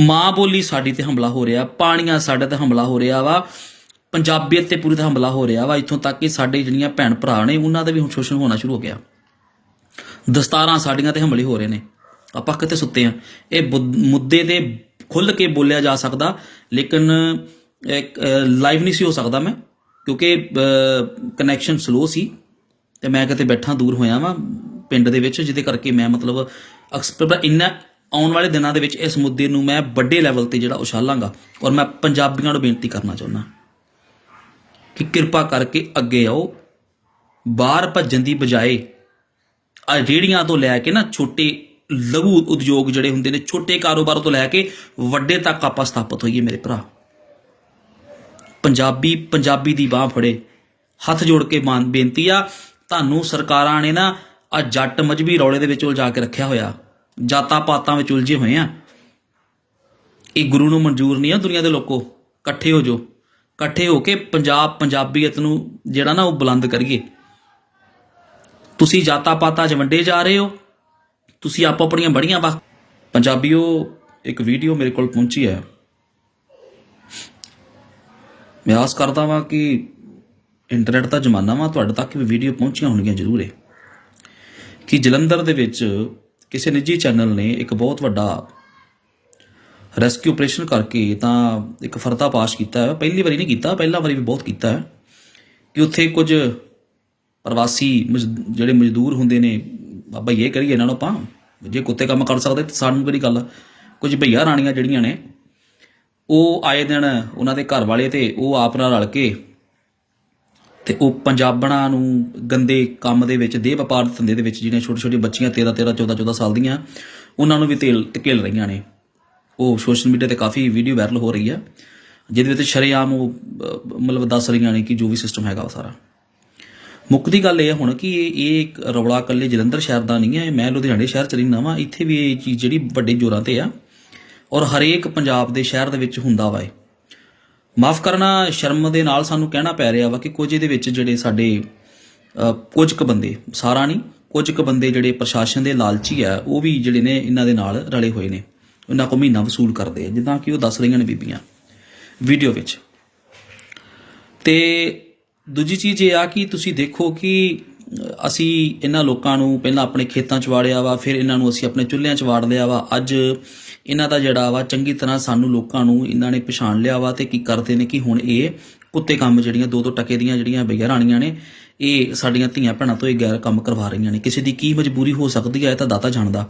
ਮਾਂ ਬੋਲੀ ਸਾਡੀ ਤੇ ਹਮਲਾ ਹੋ ਰਿਹਾ, ਪਾਣੀਆਂ ਸਾਡੇ ਤੇ ਹਮਲਾ ਹੋ ਰਿਹਾ ਵਾ, ਪੰਜਾਬੀਅਤ ਤੇ ਪੂਰੀ ਤੇ ਹਮਲਾ ਹੋ ਰਿਹਾ ਵਾ, ਇੱਥੋਂ ਤੱਕ ਕਿ ਸਾਡੇ ਜਿਹੜੀਆਂ ਭੈਣ ਭਰਾ ਨੇ, ਉਹਨਾਂ ਦਾ ਵੀ ਹੁਣ ਸ਼ੋਸ਼ਣ ਹੋਣਾ ਸ਼ੁਰੂ ਹੋ ਗਿਆ। ਦਸਤਾਰਾਂ ਸਾਡੀਆਂ ਤੇ ਹਮਲੇ ਹੋ ਰਹੇ ਨੇ। ਆਪਾਂ ਕਿਤੇ ਸੁੱਤੇ ਆ? ਇਹ ਬੁ- ਮੁੱਦੇ ਤੇ ਖੁੱਲ ਕੇ ਬੋਲਿਆ ਜਾ ਸਕਦਾ, ਲੇਕਿਨ ਲਾਈਵ ਨਹੀਂ ਸੀ ਹੋ ਸਕਦਾ ਮੈਂ, ਕਿਉਂਕਿ ਕਨੈਕਸ਼ਨ ਸਲੋ ਸੀ, ਤੇ ਮੈਂ ਕਿਤੇ ਬੈਠਾ ਦੂਰ ਹੋਇਆ ਵਾਂ, ਪਿੰਡ ਦੇ ਵਿੱਚ, ਜਿਹਦੇ ਕਰਕੇ ਮੈਂ ਮਤਲਬ ਐਕਸਪਰ ਇੰਨਾ ਆਉਣ ਵਾਲੇ ਦਿਨਾਂ ਦੇ ਵਿੱਚ ਇਸ ਮੁੱਦੇ ਨੂੰ ਮੈਂ ਵੱਡੇ ਲੈਵਲ ਤੇ ਜਿਹੜਾ ਉਛਾਲਾਂਗਾ ਔਰ ਮੈਂ ਪੰਜਾਬੀਆਂ ਨੂੰ ਬੇਨਤੀ ਕਰਨਾ ਚਾਹੁੰਦਾ ਕਿ ਕਿਰਪਾ ਕਰਕੇ ਅੱਗੇ ਆਓ, ਬਾਹਰ ਭੱਜਣ ਦੀ ਬਜਾਏ ਆ ਰੇੜੀਆਂ ਤੋਂ ਲੈ ਕੇ ਨਾ ਛੋਟੇ ਲਘੂ ਉਦਯੋਗ ਜਿਹੜੇ ਹੁੰਦੇ ਨੇ, ਛੋਟੇ ਕਾਰੋਬਾਰ ਤੋਂ ਲੈ ਕੇ ਵੱਡੇ ਤੱਕ ਆਪਾਂ ਸਥਾਪਿਤ ਹੋਈਏ ਮੇਰੇ ਭਰਾ। ਪੰਜਾਬੀ ਪੰਜਾਬੀ ਦੀ ਬਾਹ ਫੜੇ, ਹੱਥ ਜੋੜ ਕੇ ਮਾਨ ਬੇਨਤੀ ਆ, ਤੁਹਾਨੂੰ ਸਰਕਾਰਾਂ ਨੇ ਨਾ ਆ ਜੱਟ ਮਜਬੀ ਰੌਲੇ ਦੇ ਵਿੱਚ ਉਲਝਾ ਕੇ ਰੱਖਿਆ ਹੋਇਆ। ਜਾਤਾਂ ਪਾਤਾਂ ਵਿੱਚ ਉਲਝੇ ਹੋਏ ਆ। ਇਹ ਗੁਰੂ ਨੂੰ ਮਨਜ਼ੂਰ ਨਹੀਂ ਆ ਦੁਨੀਆ ਦੇ ਲੋਕੋ। ਇਕੱਠੇ ਹੋ ਜਾਓ। ਇਕੱਠੇ ਹੋ ਕੇ ਪੰਜਾਬ, ਪੰਜਾਬੀਅਤ ਨੂੰ ਜਿਹੜਾ ਨਾ ਉਹ ਬੁਲੰਦ ਕਰੀਏ। ਤੁਸੀਂ ਜਾਤਾਂ ਪਾਤਾਂ 'ਚ ਵੰਡੇ ਜਾ ਰਹੇ ਹੋ। ਤੁਸੀਂ ਆਪੋ ਆਪਣੀਆਂ ਬੜੀਆਂ ਵਾ ਪੰਜਾਬੀਓ, ਇੱਕ ਵੀਡੀਓ ਮੇਰੇ ਕੋਲ ਪਹੁੰਚੀ ਹੈ। ਮੈਂ ਆਸ ਕਰਦਾ ਵਾਂ ਕਿ ਇੰਟਰਨੈਟ ਦਾ ਜ਼ਮਾਨਾ ਵਾ, ਤੁਹਾਡੇ ਤੱਕ ਵੀ ਵੀਡੀਓ ਪਹੁੰਚੀਆਂ ਹੋਣਗੀਆਂ ਜ਼ਰੂਰ ਹੈ ਕਿ ਜਲੰਧਰ ਦੇ ਵਿੱਚ ਕਿਸੇ ਨਿੱਜੀ ਚੈਨਲ ਨੇ ਇੱਕ ਬਹੁਤ ਵੱਡਾ ਰੈਸਕਿਊ ਆਪਰੇਸ਼ਨ ਕਰਕੇ ਤਾਂ ਇੱਕ ਫਰਦਾ ਪਾਸ਼ ਕੀਤਾ ਹੈ। ਪਹਿਲੀ ਵਾਰੀ ਨਹੀਂ ਕੀਤਾ, ਪਹਿਲਾ ਵਾਰੀ ਵੀ ਬਹੁਤ ਕੀਤਾ ਹੈ ਕਿ ਉੱਥੇ ਕੁਝ ਪ੍ਰਵਾਸੀ ਮਜ਼- ਜਿਹੜੇ ਮਜ਼ਦੂਰ ਹੁੰਦੇ ਨੇ, ਬਾਬਾ ਇਹ ਕਰੀਏ, ਇਹਨਾਂ ਨੂੰ ਆਪਾਂ ਜੇ ਕੁੱਤੇ ਕੰਮ ਕਰ ਸਕਦੇ ਤਾਂ ਸਾਨੂੰ ਕਿਹੜੀ ਗੱਲ ਕੁਝ ਭਈਆ ਰਾਣੀਆਂ ਜਿਹੜੀਆਂ ਨੇ, ਉਹ ਆਏ ਦਿਨ ਉਹਨਾਂ ਦੇ ਘਰ ਵਾਲੇ ਤੇ ਉਹ ਆਪ ਨਾਲ ਰਲ ਕੇ ਤੇ ਉਹ ਪੰਜਾਬਣਾਂ ਨੂੰ ਗੰਦੇ ਕੰਮ ਦੇ ਵਿੱਚ, ਦੇਹ ਵਪਾਰ ਦੇ ਧੰਦੇ ਦੇ ਵਿੱਚ ਜਿਹੜੀਆਂ ਛੋਟੀ ਛੋਟੀ ਬੱਚੀਆਂ 13 13 14 14 ਸਾਲ ਦੀਆਂ, ਉਹਨਾਂ ਨੂੰ ਵੀ ਤੇਲ ਧਕੇਲ ਰਹੀਆਂ ਨੇ। ਉਹ ਸੋਸ਼ਲ ਮੀਡੀਆ ਤੇ ਕਾਫੀ ਵੀਡੀਓ ਵਾਇਰਲ ਹੋ ਰਹੀ ਆ ਜਿਹਦੇ ਵਿੱਚ ਸ਼ਰੇਆਮ ਉਹ ਮਤਲਬ ਦੱਸ ਰਹੀਆਂ ਨੇ ਕਿ ਜੋ ਵੀ ਸਿਸਟਮ ਹੈਗਾ ਉਹ ਸਾਰਾ। ਮੁੱਕਦੀ ਗੱਲ ਇਹ ਹੈ ਹੁਣ ਕਿ ਇਹ ਇੱਕ ਰੌਲਾ ਇਕੱਲੇ ਜਲੰਧਰ ਸ਼ਹਿਰ ਦਾ ਨਹੀਂ ਹੈ, ਇਹ ਮੈਂ ਲੁਧਿਆਣੇ ਸ਼ਹਿਰ ਚ ਰਹਿੰਦਾ ਵਾਂ, ਇੱਥੇ ਵੀ ਇਹ ਚੀਜ਼ ਜਿਹੜੀ ਵੱਡੇ ਜ਼ੋਰਾਂ ਤੇ ਆ, ਔਰ ਹਰੇਕ ਪੰਜਾਬ ਦੇ ਸ਼ਹਿਰ ਦੇ ਵਿੱਚ ਹੁੰਦਾ ਵਾ ਇਹ। ਮਾਫ ਕਰਨਾ, ਸ਼ਰਮ ਦੇ ਨਾਲ ਸਾਨੂੰ ਕਹਿਣਾ ਪੈ ਰਿਹਾ ਵਾ ਕਿ ਕੁਝ ਇਹਦੇ ਵਿੱਚ ਜਿਹੜੇ ਸਾਡੇ ਕੁਝ ਕੁ ਬੰਦੇ, ਸਾਰਾ ਨਹੀਂ, ਕੁਝ ਕੁ ਬੰਦੇ ਜਿਹੜੇ ਪ੍ਰਸ਼ਾਸਨ ਦੇ ਲਾਲਚੀ ਆ, ਉਹ ਵੀ ਜਿਹੜੇ ਨੇ ਇਹਨਾਂ ਦੇ ਨਾਲ ਰਲੇ ਹੋਏ ਨੇ। ਉਹਨਾਂ ਕੋ ਮਹੀਨਾ ਵਸੂਲ ਕਰਦੇ ਆ, ਜਿੱਦਾਂ ਕਿ ਉਹ ਦੱਸ ਰਹੀਆਂ ਨੇ ਬੀਬੀਆਂ ਵੀਡੀਓ ਵਿੱਚ। ਤੇ ਦੂਜੀ ਚੀਜ਼ ਇਹ ਆ ਕਿ ਤੁਸੀਂ ਦੇਖੋ ਕਿ ਅਸੀਂ ਇਹਨਾਂ ਲੋਕਾਂ ਨੂੰ ਪਹਿਲਾਂ ਆਪਣੇ ਖੇਤਾਂ 'ਚ ਵਾੜਿਆ ਵਾ, ਫਿਰ ਇਹਨਾਂ ਨੂੰ ਅਸੀਂ ਆਪਣੇ ਚੁੱਲ੍ਹਿਆਂ 'ਚ ਵਾੜ ਲਿਆ ਵਾ। ਅੱਜ ਇਹਨਾਂ ਦਾ ਜਿਹੜਾ ਵਾ ਚੰਗੀ ਤਰ੍ਹਾਂ ਸਾਨੂੰ ਲੋਕਾਂ ਨੂੰ ਇਹਨਾਂ ਨੇ ਪਛਾਣ ਲਿਆ ਵਾ ਤੇ ਕੀ ਕਰਦੇ ਨੇ ਕਿ ਹੁਣ ਇਹ ਕੁੱਤੇ ਕੰਮ ਜਿਹੜੀਆਂ ਦੋ ਦੋ ਟਕੇ ਦੀਆਂ ਜਿਹੜੀਆਂ ਬਈਆ ਰਾਣੀਆਂ ਨੇ, ਇਹ ਸਾਡੀਆਂ ਧੀਆਂ ਭੈਣਾਂ ਤੋਂ ਇਹ ਗੈਰ ਕੰਮ ਕਰਵਾ ਰਹੀਆਂ ਨੇ। ਕਿਸੇ ਦੀ ਕੀ ਮਜਬੂਰੀ ਹੋ ਸਕਦੀ ਹੈ ਇਹ ਤਾਂ ਦਾਤਾ ਜਾਣਦਾ।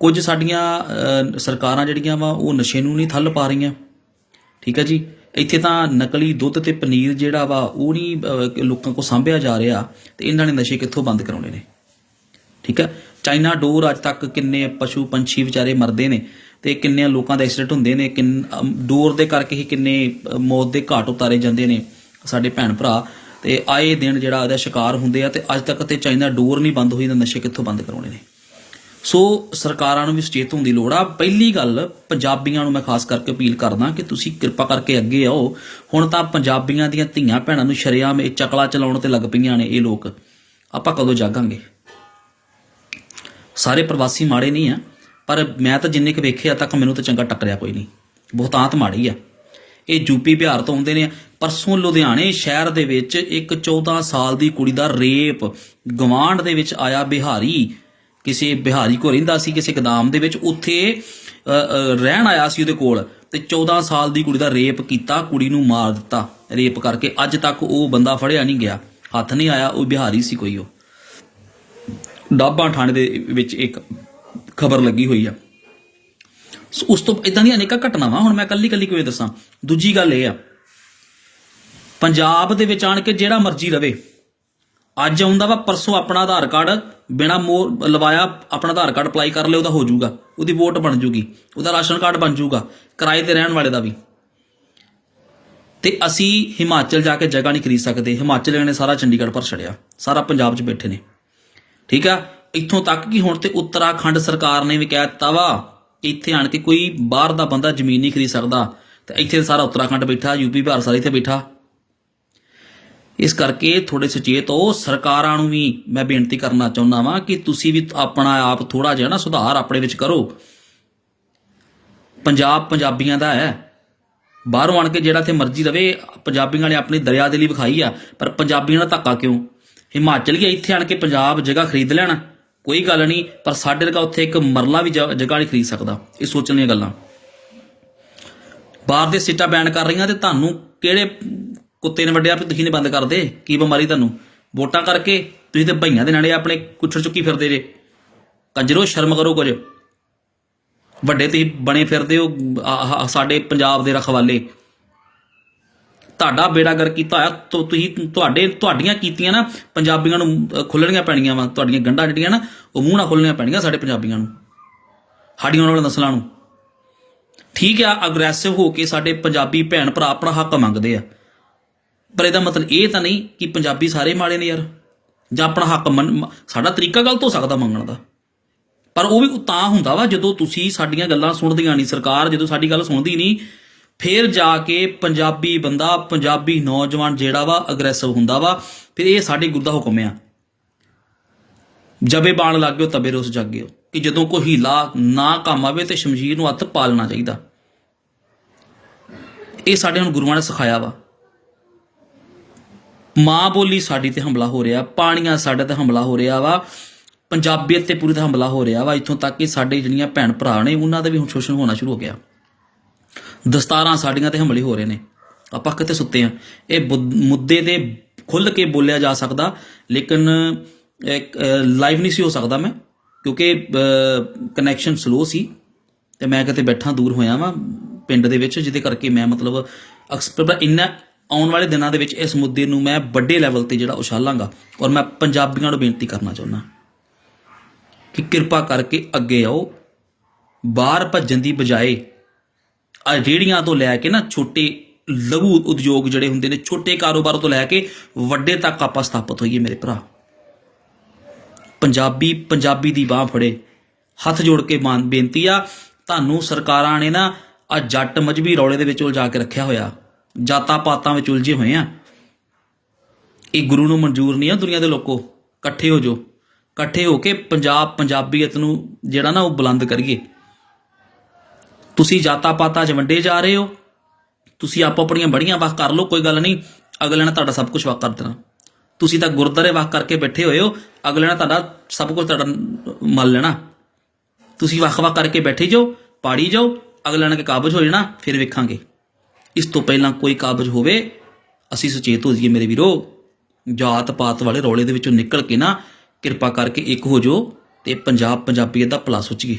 ਕੁਝ ਸਾਡੀਆਂ ਸਰਕਾਰਾਂ ਜਿਹੜੀਆਂ ਵਾ ਉਹ ਨਸ਼ੇ ਨੂੰ ਨਹੀਂ ਥੱਲ ਪਾ ਰਹੀਆਂ। ਠੀਕ ਹੈ ਜੀ? ਇੱਥੇ ਤਾਂ ਨਕਲੀ ਦੁੱਧ ਤੇ ਪਨੀਰ ਜਿਹੜਾ ਵਾ ਉਹ ਨਹੀਂ ਲੋਕਾਂ ਕੋ ਸਾਂਭਿਆ ਜਾ ਰਿਹਾ ਤੇ ਇਹਨਾਂ ਨੇ ਨਸ਼ੇ ਕਿੱਥੋਂ ਬੰਦ ਕਰਾਉਣੇ ਨੇ? ਠੀਕ ਹੈ? ਚਾਈਨਾ ਡੋਰ ਅੱਜ ਤੱਕ ਕਿੰਨੇ ਪਸ਼ੂ ਪੰਛੀ ਵਿਚਾਰੇ ਮਰਦੇ ਨੇ। ਤੇ ਕਿੰਨੇ ਲੋਕਾਂ ਦੇ ਐਕਸੀਡੈਂਟ ਹੁੰਦੇ ਨੇ ਕਿੰਨ ਅਮ, ਡੋਰ ਦੇ ਕਰਕੇ ਹੀ ਕਿੰਨੇ ਮੌਤ ਦੇ ਘਾਟ ਉਤਾਰੇ ਜਾਂਦੇ ਨੇ ਸਾਡੇ ਭੈਣ ਭਰਾ। ਤੇ ਆਏ ਦਿਨ ਜਿਹੜਾ ਇਹਦਾ ਸ਼ਿਕਾਰ ਹੁੰਦੇ ਆ ਤੇ ਅੱਜ ਤੱਕ ਤੇ ਚਾਈਨਾ ਡੋਰ ਨਹੀਂ ਬੰਦ ਹੋਈ ਤਾਂ ਨਸ਼ੇ ਕਿੱਥੋਂ ਬੰਦ ਕਰਾਉਣੇ ਨੇ। ਸੋ ਸਰਕਾਰਾਂ ਨੂੰ ਵੀ ਸੁਚੇਤ ਹੋਣ ਦੀ ਲੋੜ ਆ। ਪਹਿਲੀ ਗੱਲ ਪੰਜਾਬੀਆਂ ਨੂੰ ਮੈਂ ਖਾਸ ਕਰਕੇ ਅਪੀਲ ਕਰਦਾ ਕਿ ਤੁਸੀਂ ਕਿਰਪਾ ਕਰਕੇ ਅੱਗੇ ਆਓ। ਹੁਣ ਤਾਂ ਪੰਜਾਬੀਆਂ ਦੀਆਂ ਧੀਆਂ ਭੈਣਾਂ ਨੂੰ ਸ਼ਰੇਆਮ ਇਹ ਚਕਲਾ ਚਲਾਉਣ ਤੇ ਲੱਗ ਪਈਆਂ ਨੇ ਇਹ ਲੋਕ। ਆਪਾਂ ਕਦੋਂ ਜਾਗਾਂਗੇ? ਸਾਰੇ ਪ੍ਰਵਾਸੀ ਮਾੜੇ ਨਹੀਂ ਆ। ਪਰ ਮੈਂ ਤਾਂ ਜਿੰਨੇ ਕੁ ਵੇਖੇ ਵੇਖਿਆ ਤੱਕ ਮੈਨੂੰ ਤਾਂ ਚੰਗਾ ਟੱਕਰਿਆ ਕੋਈ ਨਹੀਂ। ਬਹੁਤਾਂਤ ਮਾੜੀ ਆ। ਇਹ ਯੂਪੀ ਬਿਹਾਰ ਤੋਂ ਆਉਂਦੇ ਨੇ। ਪਰਸੋਂ ਲੁਧਿਆਣੇ ਸ਼ਹਿਰ ਦੇ ਵਿੱਚ ਇੱਕ 14 ਸਾਲ ਦੀ ਕੁੜੀ ਦਾ ਰੇਪ ਗਵਾਂਡ ਦੇ ਵਿੱਚ ਆਇਆ ਬਿਹਾਰੀ। ਕਿਸੇ ਬਿਹਾਰੀ ਕੋ ਰਹਿੰਦਾ ਸੀ, ਕਿਸੇ ਗਦਾਮ ਦੇ ਵਿੱਚ। ਉੱਥੇ ਰਹਿਣ ਆਇਆ ਸੀ ਉਹਦੇ ਕੋਲ ਤੇ 14 ਸਾਲ ਦੀ ਕੁੜੀ ਦਾ ਰੇਪ ਕੀਤਾ, ਕੁੜੀ ਨੂੰ ਮਾਰ ਦਿੱਤਾ। ਰੇਪ ਕਰਕੇ ਅੱਜ ਤੱਕ ਉਹ ਬੰਦਾ ਫੜਿਆ ਨਹੀਂ ਗਿਆ। ਹੱਥ ਨਹੀਂ ਆਇਆ, ਉਹ ਬਿਹਾਰੀ ਸੀ ਕੋਈ ਉਹ। ਡਾਬਾ ਥਾਣੇ ਦੇ ਵਿੱਚ ਇੱਕ ਖਬਰ ਲੱਗੀ ਹੋਈ ਆ। ਸੋ ਉਸ ਤੋਂ ਇਦਾਂ ਦੀਆਂ ਅਨੇਕਾਂ ਘਟਨਾਵਾਂ, ਹੁਣ ਮੈਂ ਕੱਲੀ ਕੱਲੀ ਕਿਵੇਂ ਦੱਸਾਂ? ਦੂਜੀ ਗੱਲ ਇਹ ਆ, ਪੰਜਾਬ ਦੇ ਵਿੱਚ ਆਣ ਕੇ ਜਿਹੜਾ ਮਰਜ਼ੀ ਰਵੇ, ਅੱਜ ਆਉਂਦਾ ਵਾ, ਪਰਸੋਂ ਆਪਣਾ ਆਧਾਰ ਕਾਰਡ, ਬਿਨਾ ਮੋਰ ਲਵਾਇਆ ਆਪਣਾ ਆਧਾਰ ਕਾਰਡ ਅਪਲਾਈ ਕਰ ਲਿਆ ਉਹਦਾ ਹੋ ਜਾਊਗਾ। ਉਹਦੀ ਵੋਟ ਬਣ ਜੂਗੀ ਉਹਦਾ ਰਾਸ਼ਨ ਕਾਰਡ ਬਣ ਜੂਗਾ ਕਿਰਾਏ ਤੇ ਰਹਿਣ ਵਾਲੇ ਦਾ ਵੀ। ਤੇ ਅਸੀਂ ਹਿਮਾਚਲ ਜਾ ਕੇ ਜਗ੍ਹਾ ਨਹੀਂ ਖਰੀਦ ਸਕਦੇ, ਹਿਮਾਚਲ ਨੇ ਸਾਰਾ ਚੰਡੀਗੜ੍ਹ ਪਰ ਛੜਿਆ ਸਾਰਾ ਪੰਜਾਬ 'ਚ ਬੈਠੇ ਨੇ। ਠੀਕ ਆ? ਇੱਥੋਂ ਤੱਕ ਕਿ ਹੁਣ ਤੇ ਉੱਤਰਾਖੰਡ ਸਰਕਾਰ ਨੇ ਵੀ ਕਹਿ ਦਿੱਤਾ ਵਾ, ਇੱਥੇ ਆਣ ਕੇ ਕੋਈ ਬਾਹਰ ਦਾ ਬੰਦਾ ਜ਼ਮੀਨ ਨਹੀਂ ਖਰੀਦ ਸਕਦਾ। ਤੇ ਇੱਥੇ ਸਾਰਾ ਉੱਤਰਾਖੰਡ ਬੈਠਾ ਯੂਪੀ ਬਿਹਾਰ ਸਾਰੇ ਇੱਥੇ ਬੈਠਾ। ਇਸ ਕਰਕੇ ਥੋੜੇ ਸੁਚੇਤ ਹੋ, ਸਰਕਾਰਾਂ ਨੂੰ ਵੀ ਮੈਂ ਬੇਨਤੀ ਕਰਨਾ ਚਾਹੁੰਦਾ ਵਾਂ ਕਿ ਤੁਸੀਂ ਵੀ ਆਪਣਾ ਆਪ ਥੋੜਾ ਜਿਹਾ ਨਾ ਸੁਧਾਰ ਆਪਣੇ ਵਿੱਚ ਕਰੋ। ਪੰਜਾਬ ਪੰਜਾਬੀਆਂ ਦਾ ਹੈ। ਬਾਹਰੋਂ ਆਣ ਕੇ ਜਿਹੜਾ ਇੱਥੇ ਮਰਜ਼ੀ ਰਵੇ, ਪੰਜਾਬੀਆਂ ਨੇ ਆਪਣੀ ਦਰਿਆ ਦੇ ਲਈ ਵਿਖਾਈ ਆ, ਪਰ ਪੰਜਾਬੀਆਂ ਦਾ ਧੱਕਾ ਕਿਉਂ? ਹਿਮਾਚਲ ਗਿਆ ਇੱਥੇ ਆਣ ਕੇ ਪੰਜਾਬ ਜਗ੍ਹਾ ਖਰੀਦ ਲੈਣਾ। ਕੋਈ ਗੱਲ ਨਹੀਂ, ਪਰ ਸਾਡੇ ਲਗਾ ਉੱਥੇ ਇੱਕ ਮਰਲਾ ਵੀ ਜਗ੍ਹਾ ਨਹੀਂ ਖਰੀਦ ਸਕਦਾ, ਇਹ ਸੋਚਣ ਦੀਆਂ ਗੱਲਾਂ। ਬਾਹਰ ਦੇ ਸੀਟਾਂ ਬੈਨ ਕਰ ਰਹੀਆਂ ਤੇ ਤੁਹਾਨੂੰ ਕਿਹੜੇ ਕੁੱਤੇ ਨੇ ਵੱਡਿਆ ਵੀ ਤੁਸੀਂ ਨੇ ਬੰਦ ਕਰਦੇ? ਕੀ ਬਿਮਾਰੀ ਤੁਹਾਨੂੰ? ਵੋਟਾਂ ਕਰਕੇ ਤੁਸੀਂ ਤੇ ਭਈਆਂ ਦੇ ਨਾਲੇ ਆਪਣੇ ਕੁੱਛੜ ਚੁੱਕੀ ਫਿਰਦੇ ਜੇ। ਕੰਜਰੋ, ਸ਼ਰਮ ਕਰੋ ਕੁਝ। ਵੱਡੇ ਤੁਸੀਂ ਬਣੇ ਫਿਰਦੇ ਹੋ ਸਾਡੇ ਪੰਜਾਬ ਦੇ ਰਖਵਾਲੇ। ਤੁਹਾਡਾ ਬੇੜਾਗਰ ਕੀਤਾ ਹੋਇਆ, ਤੋ ਤੁਸੀਂ ਤੁਹਾਡੇ, ਤੁਹਾਡੀਆਂ ਕੀਤੀਆਂ ਨਾ, ਪੰਜਾਬੀਆਂ ਨੂੰ ਖੁੱਲਣੀਆਂ ਪੈਣੀਆਂ ਵਾ, ਤੁਹਾਡੀਆਂ ਗੰਢਾਂ ਜਿਹੜੀਆਂ ਨਾ, ਉਹ ਮੂੰਹ ਨਾ ਖੁੱਲਣੀਆਂ ਪੈਣੀਆਂ ਸਾਡੇ ਪੰਜਾਬੀਆਂ ਨੂੰ, ਸਾਡੀਆਂ ਉਹਨਾਂ ਵਾਲੇ ਨਸਲਾਂ ਨੂੰ। ਠੀਕ ਆ ਅਗਰੈਸਿਵ ਹੋ ਕੇ ਸਾਡੇ ਪੰਜਾਬੀ ਭੈਣ ਭਰਾ ਆਪਣਾ ਹੱਕ ਮੰਗਦੇ ਆ। ਪਰ ਇਹਦਾ ਮਤਲਬ ਇਹ ਤਾਂ ਨਹੀਂ ਕਿ ਪੰਜਾਬੀ ਸਾਰੇ ਮਾੜੇ ਨੇ ਯਾਰ, ਜਾਂ ਆਪਣਾ ਹੱਕ ਮੰਨ- ਸਾਡਾ ਤਰੀਕਾ ਗਲਤ ਹੋ ਸਕਦਾ ਮੰਗਣ ਦਾ। ਪਰ ਉਹ ਵੀ ਤਾਂ ਹੁੰਦਾ ਵਾ ਜਦੋਂ ਤੁਸੀਂ ਸਾਡੀਆਂ ਗੱਲਾਂ ਸੁਣਦੀਆਂ ਨਹੀਂ, ਸਰਕਾਰ ਜਦੋਂ ਸਾਡੀ ਗੱਲ ਸੁਣਦੀ ਨਹੀਂ ਫਿਰ ਜਾ ਕੇ ਪੰਜਾਬੀ ਬੰਦਾ, ਪੰਜਾਬੀ ਨੌਜਵਾਨ ਜਿਹੜਾ ਵਾ ਅਗਰੈਸਿਵ ਹੁੰਦਾ ਵਾ, ਫਿਰ ਇਹ ਸਾਡੇ ਗੁਰੂ ਦਾ ਹੁਕਮ ਆ। ਜਬੇ ਬਾਣ ਲੱਗ ਗਿਓ, ਤਬੇ ਰੋਸ ਜਾਗਿਓ। ਕਿ ਜਦੋਂ ਕੋਈ ਹੀਲਾ ਨਾ ਕੰਮ ਆਵੇ ਤੇ ਸ਼ਮਸ਼ੀਰ ਨੂੰ ਹੱਥ ਪਾਲਣਾ ਚਾਹੀਦਾ। ਇਹ ਸਾਡੇ ਹੁਣ ਗੁਰੂਆਂ ਨੇ ਸਿਖਾਇਆ ਵਾ। ਮਾਂ ਬੋਲੀ ਸਾਡੀ ਤੇ ਹਮਲਾ ਹੋ ਰਿਹਾ, ਪਾਣੀਆਂ ਸਾਡੇ ਤੇ ਹਮਲਾ ਹੋ ਰਿਹਾ ਵਾ, ਪੰਜਾਬੀਅਤ ਤੇ ਪੂਰੀ ਤੇ ਹਮਲਾ ਹੋ ਰਿਹਾ ਵਾ। ਇੱਥੋਂ ਤੱਕ ਕਿ ਸਾਡੇ ਜਿਹੜੀਆਂ ਭੈਣ ਭਰਾ ਨੇ, ਉਹਨਾਂ ਦਾ ਵੀ ਹੁਣ ਸ਼ੋਸ਼ਣ ਹੋਣਾ ਸ਼ੁਰੂ ਹੋ ਗਿਆ। ਦਸਤਾਰਾਂ ਸਾਡੀਆਂ ਤੇ ਹਮਲੇ ਹੋ ਰਹੇ ਨੇ। ਆਪਾਂ ਕਿਤੇ ਸੁੱਤੇ ਆ? ਇਹ ਬੁ- ਮੁੱਦੇ ਤੇ ਖੁੱਲ ਕੇ ਬੋਲਿਆ ਜਾ ਸਕਦਾ, ਲੇਕਿਨ ਲਾਈਵ ਨਹੀਂ ਸੀ ਹੋ ਸਕਦਾ ਮੈਂ, ਕਿਉਂਕਿ ਕਨੈਕਸ਼ਨ ਸਲੋ ਸੀ, ਤੇ ਮੈਂ ਕਿਤੇ ਬੈਠਾ ਦੂਰ ਹੋਇਆ ਵਾਂ, ਪਿੰਡ ਦੇ ਵਿੱਚ, ਜਿਹਦੇ ਕਰਕੇ ਮੈਂ ਮਤਲਬ ਐਕਸਪਰ ਇੰਨਾ ਆਉਣ ਵਾਲੇ ਦਿਨਾਂ ਦੇ ਵਿੱਚ ਇਸ ਮੁੱਦੇ ਨੂੰ ਮੈਂ ਵੱਡੇ ਲੈਵਲ ਤੇ ਜਿਹੜਾ ਉਛਾਲਾਂਗਾ, ਔਰ ਮੈਂ ਪੰਜਾਬੀਆਂ ਨੂੰ ਬੇਨਤੀ ਕਰਨਾ ਚਾਹੁੰਦਾ ਕਿ ਕਿਰਪਾ ਕਰਕੇ ਅੱਗੇ ਆਓ, ਬਾਹਰ ਭੱਜਣ ਦੀ ਬਜਾਏ ਆ ਰੇੜੀਆਂ ਤੋਂ ਲੈ ਕੇ ਨਾ ਛੋਟੇ ਲਘੂ ਉਦਯੋਗ ਜਿਹੜੇ ਹੁੰਦੇ ਨੇ, ਛੋਟੇ ਕਾਰੋਬਾਰ ਤੋਂ ਲੈ ਕੇ ਵੱਡੇ ਤੱਕ ਆਪਾਂ ਸਥਾਪਿਤ ਹੋਈਏ ਮੇਰੇ ਭਰਾ। ਪੰਜਾਬੀ ਪੰਜਾਬੀ ਦੀ ਬਾਹ ਫੜੇ। ਹੱਥ ਜੋੜ ਕੇ ਮਾਨ ਬੇਨਤੀ ਆ, ਤੁਹਾਨੂੰ ਸਰਕਾਰਾਂ ਨੇ ਨਾ ਆ ਜੱਟ ਮਜਬੀ ਰੌਲੇ ਦੇ ਵਿੱਚ ਉਲਝਾ ਕੇ ਰੱਖਿਆ ਹੋਇਆ। ਜਾਤਾਂ ਪਾਤਾਂ ਵਿੱਚ ਉਲਝੇ ਹੋਏ ਆ। ਇਹ ਗੁਰੂ ਨੂੰ ਮਨਜ਼ੂਰ ਨਹੀਂ ਆ ਦੁਨੀਆ ਦੇ ਲੋਕੋ। ਇਕੱਠੇ ਹੋ ਜਾਓ। ਇਕੱਠੇ ਹੋ ਕੇ ਪੰਜਾਬ, ਪੰਜਾਬੀਅਤ ਨੂੰ ਜਿਹੜਾ ਨਾ ਉਹ ਬੁਲੰਦ ਕਰੀਏ। ਤੁਸੀਂ ਜਾਤਾਂ ਪਾਤਾਂ 'ਚ ਵੰਡੇ ਜਾ ਰਹੇ ਹੋ। ਤੁਸੀਂ ਆਪੋ ਆਪਣੀਆਂ ਬੜੀਆਂ ਵਾਹ ਕਰ ਲਓ, ਕੋਈ ਗੱਲ ਨਹੀਂ। ਅਗਲੇ ਨੇ ਤੁਹਾਡਾ ਸਭ ਕੁਝ ਵਾਹ ਕਰ ਦੇਣਾ। ਤੁਸੀਂ ਤਾਂ ਗੁਰਦਾਰੇ ਵਾਹ ਕਰਕੇ ਬੈਠੇ ਹੋਏ ਹੋ। ਅਗਲੇ ਨੇ ਤੁਹਾਡਾ ਸਭ ਕੁਝ ਤੁਹਾਡਾ ਮੰਨ ਲੈਣਾ। ਤੁਸੀਂ ਵੱਖ ਵੱਖ ਕਰਕੇ ਬੈਠੇ ਜਾਓ, ਪਾੜੀ ਜਾਓ। ਅਗਲੇ ਨੇ ਕਾਬਜ ਹੋ ਜਾਣਾ, ਫਿਰ ਵੇਖਾਂਗੇ। ਇਸ ਤੋਂ ਪਹਿਲਾਂ ਕੋਈ ਕਾਬਜ ਹੋਵੇ, ਅਸੀਂ ਸੁਚੇਤ ਹੋ ਜਾਈਏ ਮੇਰੇ ਵੀਰੋ। ਜਾਤ ਪਾਤ ਵਾਲੇ ਰੌਲੇ ਦੇ ਵਿੱਚੋਂ ਨਿਕਲ ਕੇ ਨਾ ਕਿਰਪਾ ਕਰਕੇ ਇੱਕ ਹੋ ਜਾਓ ਤੇ ਪੰਜਾਬ ਪੰਜਾਬੀਅਤ ਦਾ ਭਲਾ ਸੋਚੀਏ।